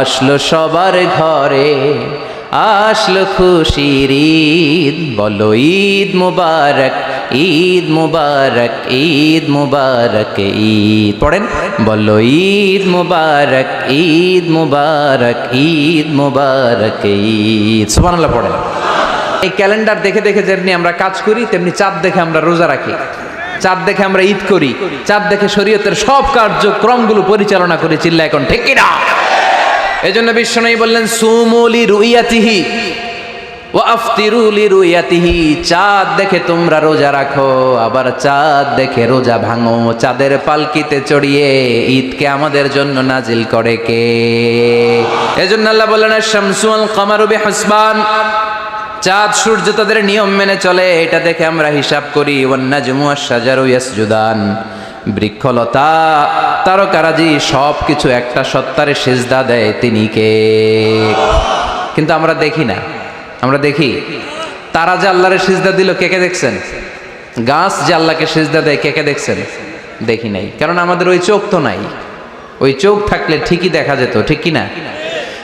আসলো সবার ঘরে, আসলো খুশির ঈদ। বলো, ঈদ মুবারক ঈদ মুবারক ঈদ মুবারক, ঈদ। পড়েন? বলো, ঈদ মুবারক ঈদ মুবারক ঈদ মুবারক, ঈদ। সুবহানাল্লাহ, পড়েন। এই ক্যালেন্ডার দেখে দেখে যেমনি আমরা কাজ করি, তেমনি চাঁদ দেখে আমরা রোজা রাখি। চাঁদ দেখে আমরা ঈদ করি। চাঁদ দেখে শরীয়তের সব কার্যক্রমগুলো পরিচালনা করি চিল্লা এখন ঠিক না এই জন্য বিশ্বনয়ী বললেন সুমুলি রুইয়াতিহি ও আফতিরুলি রুইয়াতিহি চাঁদ দেখে তোমরা রোজা রাখো, আবার চাঁদ দেখে রোজা ভাঙো। চাঁদের পালকিতে চড়িয়ে ঈদকে আমাদের জন্য নাজিল করে কে? এজন্য আল্লাহ বললেন শামসুল কামারুবি হাসবান চাঁদ সূর্য তাদের নিয়ম মেনে চলে, এটা দেখে আমরা হিসাব করি, ওয়ান্নাজমু আশ-শাজারু ইয়াসজুদান। বৃক্ষলতা, তারকারাজি সব কিছু একটা সত্তারে সেজদা দেয় তিনি কে? কিন্তু আমরা দেখি না। আমরা দেখি, তারা যে আল্লাহরে সেজদা দিল, কে কে দেখছেন? গাছ যে আল্লাহকে সেজদা দেয়, কে কে দেখছেন? দেখি নাই। কারণ আমাদের ওই চোখ তো নাই। ওই চোখ থাকলে ঠিকই দেখা যেত, ঠিক কি না